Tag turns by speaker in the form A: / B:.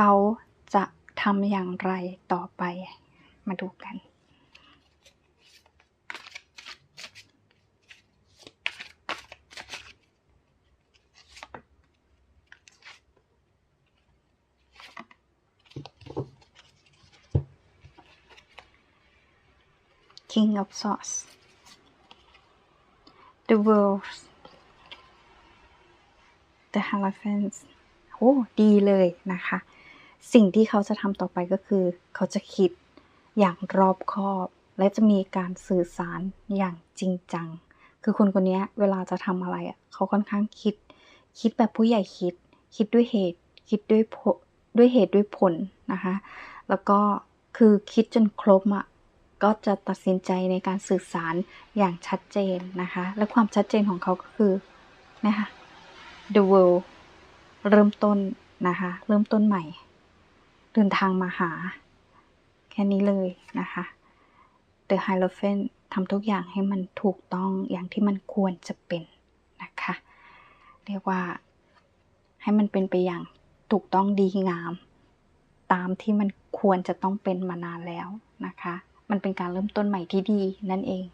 A: เขาจะทำอย่างไรต่อไป มาดูกัน King of Swords The World The Hierophants โอ้ดีเลยนะคะ สิ่งที่เขาจะทำต่อไปก็คือ เขาจะคิดอย่างรอบคอบ และจะมีการสื่อสารอย่างจริงจัง คือคนคนนี้เวลาจะทำอะไรอะเขาค่อนข้างคิด คิดแบบผู้ใหญ่คิด คิดด้วยเหตุ คิดด้วยด้วยเหตุด้วยผลนะคะ แล้วก็คือคิดจนครบอะก็จะตัดสินใจในการสื่อสารอย่างชัดเจนนะคะ และความชัดเจนของเขาก็คือนะคะ the world เริ่มต้นนะคะ เริ่มต้นใหม่ เดินทางมาหา แค่นี้เลยนะคะ The Hierophant ทำทุกอย่างให้มันถูกต้องอย่างที่มันควรจะเป็นนะคะ เรียกว่าให้มันเป็นไปอย่างถูกต้องดีงาม ตามที่มันควรจะต้องเป็นมานานแล้วนะคะ มันเป็นการเริ่มต้นใหม่ที่ดีนั่นเอง